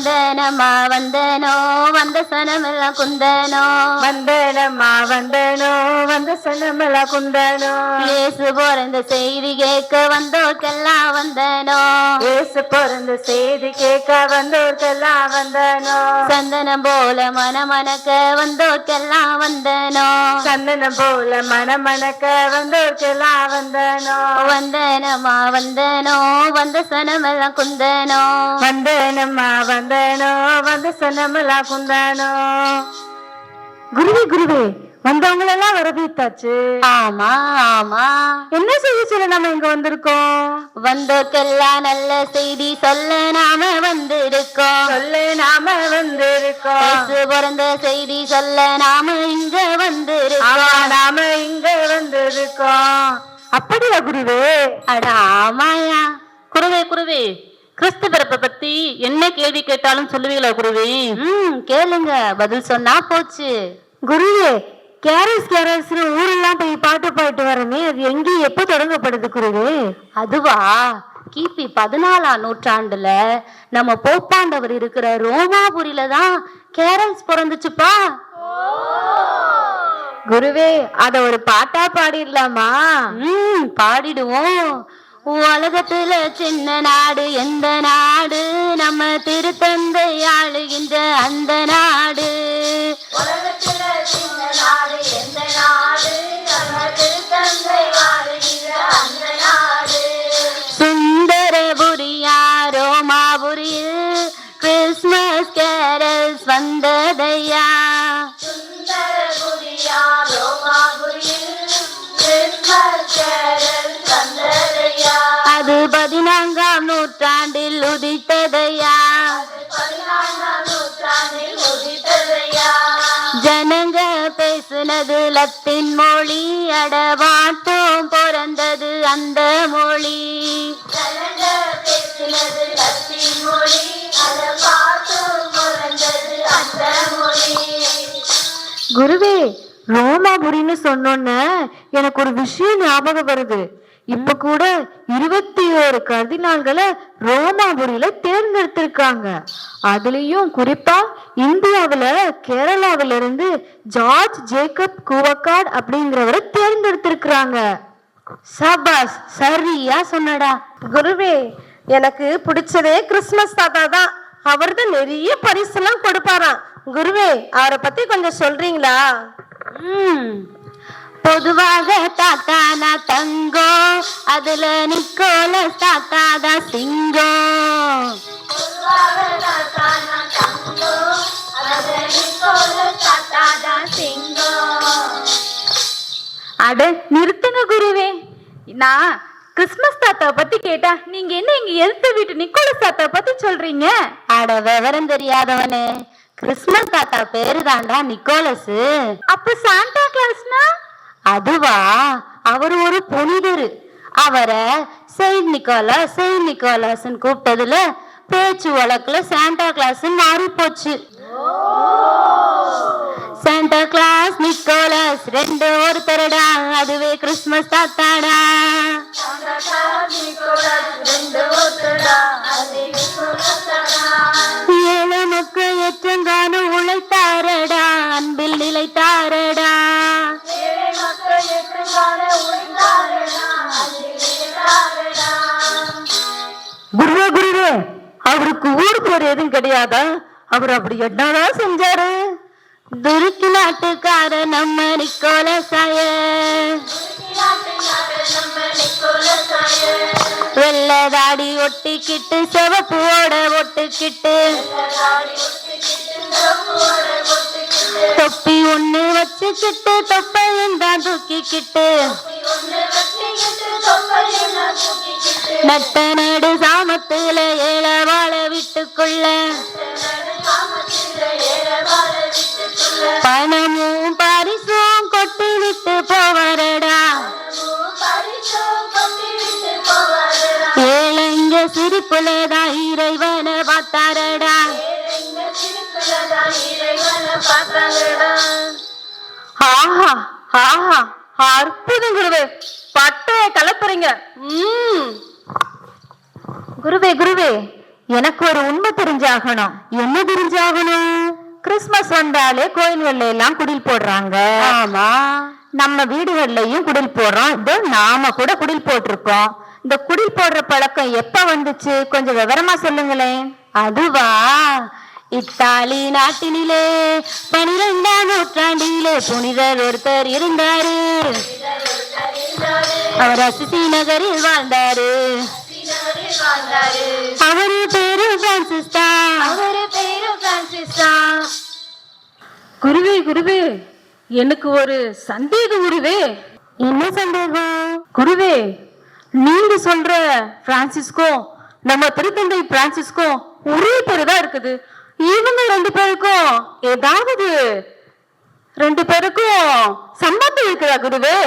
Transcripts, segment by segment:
வந்தனமா வந்தனோ வந்த சனமெல்லாம் குந்தனோ. வந்தனம்மா வந்தனோ வந்த சனமலா குந்தனோ. இயேசு பிறந்த செய்தி கேட்க வந்தோர்க்கெல்லாம் வந்தனோ. ஏசு பிறந்த செய்தி கேட்க வந்தோர்க்கெல்லாம் வந்தனோ. சந்தனம் போல மனமணக்க வந்தோர்க்கெல்லாம் வந்தனோ. சந்தனம் போல மணமணக்க வந்தோர்க்கெல்லாம் வந்தனோ. வந்தனம்மா வந்தனோ வந்த சனமெல்லாம் குந்தனோ. வந்தனம்மா வந்தனோ வந்த குந்தனோ. குருவே குருவே வந்தவங்களெல்லாம் வரவேற்றாச்சு ஆமா ஆமா. என்ன செய்ய சொல்ல நம்ம இங்க வந்திருக்கோம்? வந்தோர்க்கெல்லாம் நல்ல செய்தி சொல்ல நாம வந்திருக்கோம். சொல்லு நாம வந்திருக்கோம். இயேசு பிறந்த செய்தி சொல்ல நாம இங்க வந்திருக்கோம். நாம இங்க வந்திருக்கோம். அப்படியா குருவே? அட ஆமாயா குருவே குருவே. கிறிஸ்து பிறப்பை பத்தி என்ன கேள்வி கேட்டாலும் சொல்லுவீங்களா குருவே? ம் கேளுங்க. பதில் சொன்னா போச்சு. குருவே கேரஸ் கேரஸ் ஊரெல்லாம் போய் பாட்டு பாட்டு வரமே அது எங்கே எப்போ தொடங்கப்படுது குருவே? அதுவா? கிபி பதினாலாம் நூற்றாண்டுல நம்ம போப்பாண்டவர் இருக்கிற ரோமாபுரியில தான் கேரல்ஸ் பிறந்துச்சுப்பா. குருவே அத ஒரு பாட்டா பாடிடலாமா? ம் பாடிடுவோம். உலகத்துல சின்ன நாடு எந்த நாடு? நம்ம திருத்தந்தை ஆளுகின்ற அந்த நாடு. உலகத்துல சின்ன நாடு எந்த நாடு? நம்ம திருத்தந்தை ஆளுகின்ற அந்த நாடு. சுந்தரபுரியா ரோமாபுரியில் கிறிஸ்மஸ் கேரல்ஸ் வந்ததையா? சுந்தரபுரியா ரோமாபுரியில் கிறிஸ்மஸ் பேசுனது லத்தின் மொழி அடவாட்டும் பிறந்தது அந்த மொழி. குருவே ரோமாபுரின்னு சொன்னோன்ன எனக்கு ஒரு விஷயம் ஞாபகம் வருது. இப்ப கூட இருபத்தி ஓரு கர்தினால்களை ரோமாபுரியில தேர்ந்தெடுத்திருக்காங்க. அதுலயும் குறிப்பா இந்தியாவுல கேரளாவில இருந்து ஜார்ஜ் ஜேக்கப் குவக்காட் அப்படிங்கிறவரை தேர்ந்தெடுத்திருக்கிறாங்க. சபாஸ் சரியா சொன்னடா. குருவே எனக்கு பிடிச்சதே கிறிஸ்மஸ் தாத்தா தான். அவர் தான் நிறைய பரிசெல்லாம் கொடுப்பாராம். குருவே அவரை பத்தி கொஞ்சம் சொல்றீங்களா? ம். பொதுவாக தாத்தானா தங்கம் அதுல நிக்கோலஸ் தாத்தாதா சிங்கம் அட நிறுத்துங்க குருவே. நான் கிறிஸ்மஸ் தாத்தா பத்தி கேட்டா நீங்க என்ன எங்க எழுத்த வீட்டு நிக்கோலஸ் தாத்தா பத்தி சொல்றீங்க? அட விவரம் தெரியாதவனே. கிறிஸ்மஸ் தாத்தா பேரு தாண்டா நிக்கோலஸ். அப்ப சாண்டா கிளாஸ்னா? அதுவா அவர் ஒரு புனிதர். அவரை செயின்ட் நிக்கோலாஸ் செயின்ட் நிக்கோலாஸ்ன்னு கூப்பிட்டதுல பேச்சு வழக்குல சாண்டா கிளாஸ் மாறி போச்சு சாண்டா கிளாஸ் நிக்கோலாஸ் ரெண்டு ஒருத்தரடா அதுவே கிறிஸ்மஸ் தாத்தாடா. ஏழை மக்கள் எச்சங்கானு உழைத்தாரடா. குருவே குருவே. அவருக்கு ஊர் போற எதுவும் கிடையாதா? அவர் அப்படி என்னதான் செஞ்சாரு? துருக்கி நாட்டுக்கார நம்ம நிக்கோலசாய. வெள்ளை தாடி ஒட்டிக்கிட்டு சிவப்போட ஒட்டுக்கிட்டு. தொப்பி ஒண்ணு வச்சுக்கிட்டு தொப்பையும் தான் தூக்கிக்கிட்டு. நட்ட நடு சாமத்துல ஏழ வாழ வீட்டுக்குள்ள பணமும் பரிசும் கொட்டி விட்டு போவரடா ஏழைங்க சிரிப்புலதான் இறைவனை பார்த்தாரடா. ஆஹா ஆஹா அற்புதம் குருவே பட்டைய கலப்புறீங்க. உம் குருவே குருவே எனக்கு ஒரு உண்மை தெரிஞ்சாகணும். என்ன தெரிஞ்சாகணும்? கிறிஸ்மஸ் வந்தாலே கோயில்கள்ல எல்லாம் குடில் போடுறாங்க. ஆமா. நம்ம வீடுகள்லயும் குடில் போடுறோம். இதோ நாம கூட குடில் போட்டிருக்கோம். இந்த குடில் போடுற பழக்கம் எப்ப வந்துச்சு? கொஞ்சம் விவரமா சொல்லுங்களேன். அதுவா? இத்தாலி நாட்டினிலே பனிரெண்டாம் நூற்றாண்டிலே புனிதர் ஒருத்தர் இருந்தாரு. அவர் அசிசி நகரில் வாழ்ந்தாரு. அவரு பேரு பிரான்சிஸ் தான் அவரு பேரு பிரான்சிஸ் தான் குருவே குருவே எனக்கு ஒரு சந்தேகம் குருவே. என்ன சந்தேகம்? குருவே நீங்க சொல்ற பிரான்சிஸ்கோ நம்ம திருத்தந்தை பிரான்சிஸ்கோ ஒரே பேரு தான் இருக்குது. இவங்க ரெண்டு பேருக்கும் ஏதாவது ரெண்டு பேருக்கும் சம்பந்தம் இருக்குதா குருவே?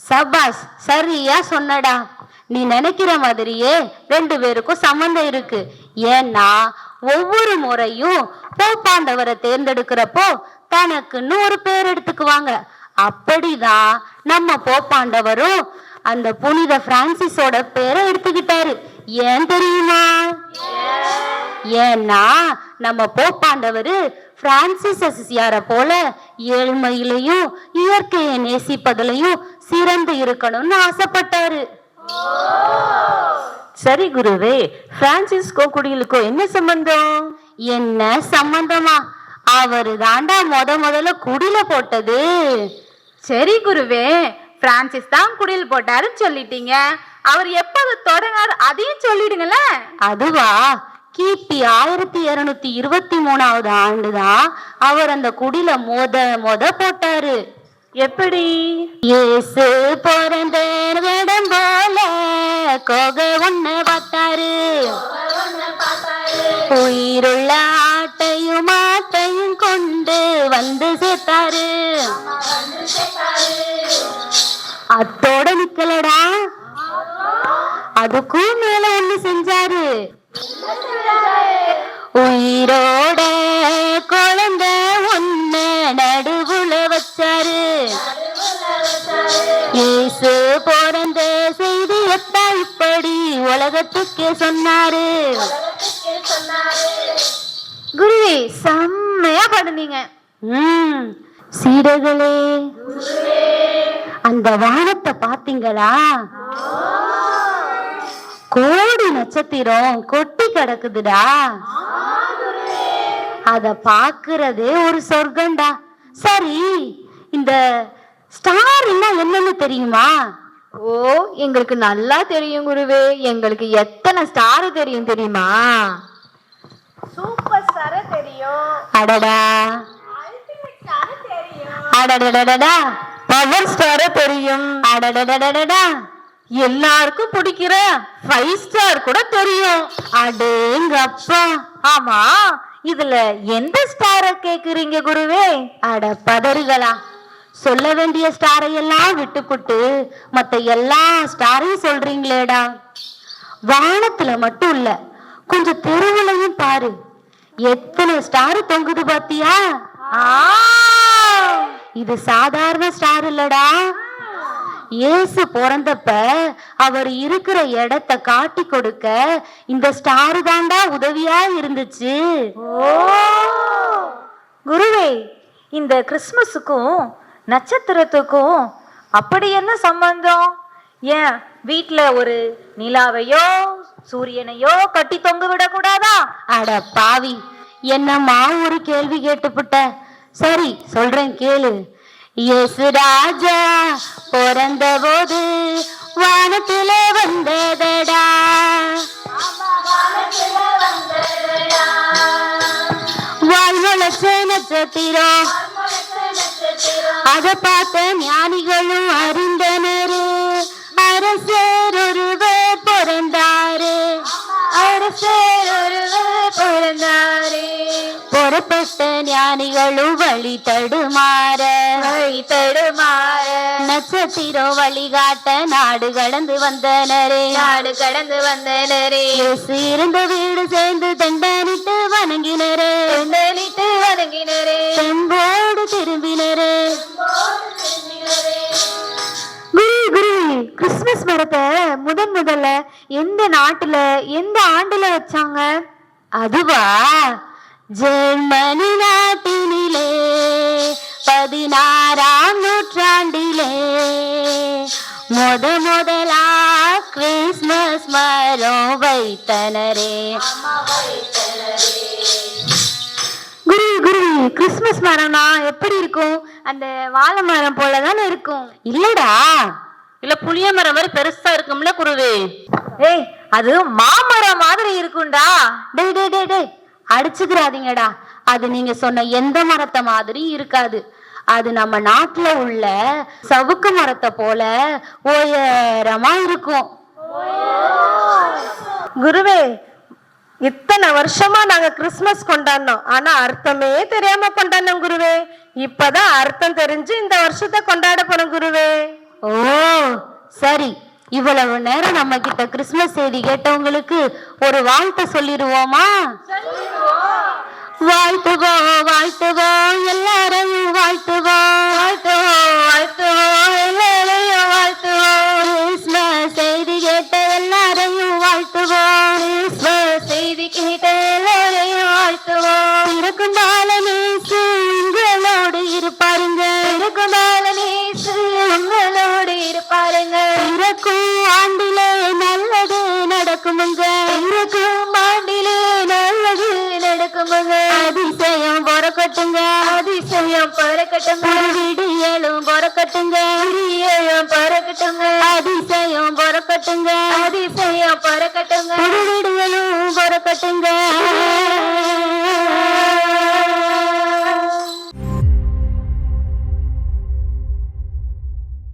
சபாஸ் சரியா சொன்னடா. நீ நினைக்கிற மாதிரியே ரெண்டு பேருக்கும் சம்மந்தம் இருக்கு. ஏன்னா ஒவ்வொரு முறையும் போப்பாண்டவரை தேர்ந்தெடுக்கிறப்போ தனக்குன்னு ஒரு பேர் எடுத்துக்குவாங்க. அப்படிதான் நம்ம போப்பாண்டவரும் அந்த புனித பிரான்சிஸோட பேரை எடுத்துக்கிட்டாரு. ஏன் தெரியுமா? ஏன்னா நம்ம போப்பாண்டவரு பிரான்சிஸ் அசிசியார போல ஏழ்மையிலையும் இயற்கையை நேசிப்பதிலையும் சிறந்து இருக்கணும்னு ஆசைப்பட்டாரு. சரி குருவே பிரான்சிஸ்கோ குடிகளுக்கோ என்ன சம்பந்தம்? என்ன சம்பந்தமா? அவரு தாண்டா முத முதல்ல குடில போட்டது. சரி குருவே பிரான்சிஸ் தான் குடில் போட்டாருன்னு சொல்லிட்டீங்க. அவர் எப்ப அதை தொடங்கினார் அதையும் சொல்லிடுங்களேன் அதுவா? கிபி ஆயிரத்தி இருநூத்தி இருபத்தி மூணாவது ஆண்டுதான் அவர் அந்த குடில மொத மொத போட்டாரு. எப்படி? இயேசு பிறந்த வேடம் போல. கோகை ஒண்ணு பார்த்தாரு. உயிருள்ள ஆட்டையும் ஆட்டையும் கொண்டு வந்து சேர்த்தாரு. அத்தோட நிக்கலடா. அதுக்கும் பிறந்த செய்தியத்தான் இப்படி உலகத்துக்கே சொன்னாரு. குருவே செம்மையா பண்ணுனீங்க ம் சீடர்களே அந்த வானத்தை பாத்தீங்களா கோடி நட்சத்திரம் கொட்டி கிடக்குதுடா. அத பாக்குறதே ஒரு சொர்க்கம்டா. சரி இந்த ஸ்டார் என்னன்னு தெரியுமா? ஓ எங்களுக்கு நல்லா தெரியும் குருவே. எங்களுக்கு எத்தனை ஸ்டார் தெரியும் தெரியுமா? சூப்பர் ஸ்டார் தெரியும். அடடா. அடடடடடா பவர் ஸ்டார தெரியும். அடடடடடடா. எல்லாருக்கும் பிடிக்கிற ஃபைவ் ஸ்டார் கூட தெரியும். அடேங்கப்பா ஆமா இதுல எந்த ஸ்டார கேக்குறீங்க குருவே? அட பதறுகளா. சொல்ல வேண்டிய ஸ்டாரை எல்லாம் விட்டுப்புட்டு மற்ற எல்லா ஸ்டாரையும் சொல்றீங்களேடா. வானத்துல மட்டும் இல்ல கொஞ்சம் தெருவுலையும் பாரு. எத்தனை ஸ்டார் தொங்குது பாத்தியா? இது சாதாரண ஸ்டார் இல்லடா. இயேசு பிறந்தப்ப அவர் இருக்கிற இடத்த காட்டி கொடுக்க இந்த ஸ்டாரு தாண்டா உதவியா இருந்துச்சு. குருவே இந்த கிறிஸ்மஸுக்கும் நட்சத்திரத்துக்கும் அப்படி என்ன சம்பந்தம்? ஏன் வீட்டுல ஒரு நிலாவையோ சூரியனையோ கட்டி தொங்க விடக்கூடாதா? அட பாவி என்னம்மா ஒரு கேள்வி கேட்டுப்புட்ட? சரி சொல்றேன் கேளு. இயேசு ராஜா பிறந்த போது வானத்துல வந்ததடா? வாழ்வளச்ச நட்சத்திரம். அத பார்த்த ஞானிகளும் அறிந்தனரே. அரசர் ஒருவர் புறப்பட்ட ஞானிகளும் வழி தடுமாற. வழி தடுமாற. நட்சத்திரம் வழிகாட்ட நாடு கடந்து வந்தனரே. நாடு கடந்து வந்தனரே. இருந்த வீடு சேர்ந்து தண்டனிட்டு வணங்கினரே. தண்டனிட்டு வணங்கினரே. செம்போடு திரும்பினரே. குரு குரு கிறிஸ்மஸ் கிறிஸ்மஸ் மரத்தை முதன் முதல்ல எந்த நாட்டுல எந்த ஆண்டுல வச்சாங்க? அதுவா? ஜெர்மனி நாட்டினிலே பதினாறாம் நூற்றாண்டிலே முத முதலா கிறிஸ்மஸ் மரம் வைத்தனரே. குரு குரு கிறிஸ்மஸ் மரம்னா எப்படி இருக்கும்? அந்த வாழை மரம் போல தானே இருக்கும். இல்லடா. இல்ல புளிய மரம் மாதிரி பெருசா இருக்கும்ல குருவே. ஏய் அது மாமரம் மாதிரி இருக்கும்டா. டேய் டேய் டேய் டேய். அடிச்சுக்கிறாதீங்கடா. அது நீங்க சொன்ன எந்த மரத்தை மாதிரி இருக்காது. அது நம்ம நாட்டுல உள்ள சவுக்கு மரத்தை போல உயரமா இருக்கும். குருவே இத்தனை வருஷமா நாங்க கிறிஸ்மஸ் கொண்டாடினோம். ஆனா அர்த்தமே தெரியாம கொண்டாடினோம் குருவே. இப்பதான் அர்த்தம் தெரிஞ்சு இந்த வருஷத்தை கொண்டாட போறோம் குருவே. ஓ சரி. இவ்வளவு நேரம் நம்ம கிட்ட கிறிஸ்மஸ் செய்தி கேட்டவங்களுக்கு ஒரு வாழ்த்தை சொல்லிடுவோமா? வாழ்த்துவோம் வாழ்த்துவோம் எல்லாரையும் வாழ்த்துவோம் வாழ்த்துவோம் வாழ்த்துவோம் எல்லாரையும் வாழ்த்துவோம் கிறிஸ்மஸ் செய்தி கேட்ட எல்லாரையும் வாழ்த்துவோம் கிறிஸ்மஸ் செய்தி கேட்ட எல்லாரையும் வாழ்த்துவோம் இருக்கும் பாலனேசு நடக்குமுங்க அதிசயம் பொறக்கட்டுங்க. அதிசயம் பொறக்கட்டுங்க. விடியலும் பொறக்கட்டுங்க. விடியலும் பொறக்கட்டுங்க. அதிசயம் பொறக்கட்டுங்க. அதிசயம் பொறக்கட்டுங்க. விடியலும் பொறக்கட்டுங்க.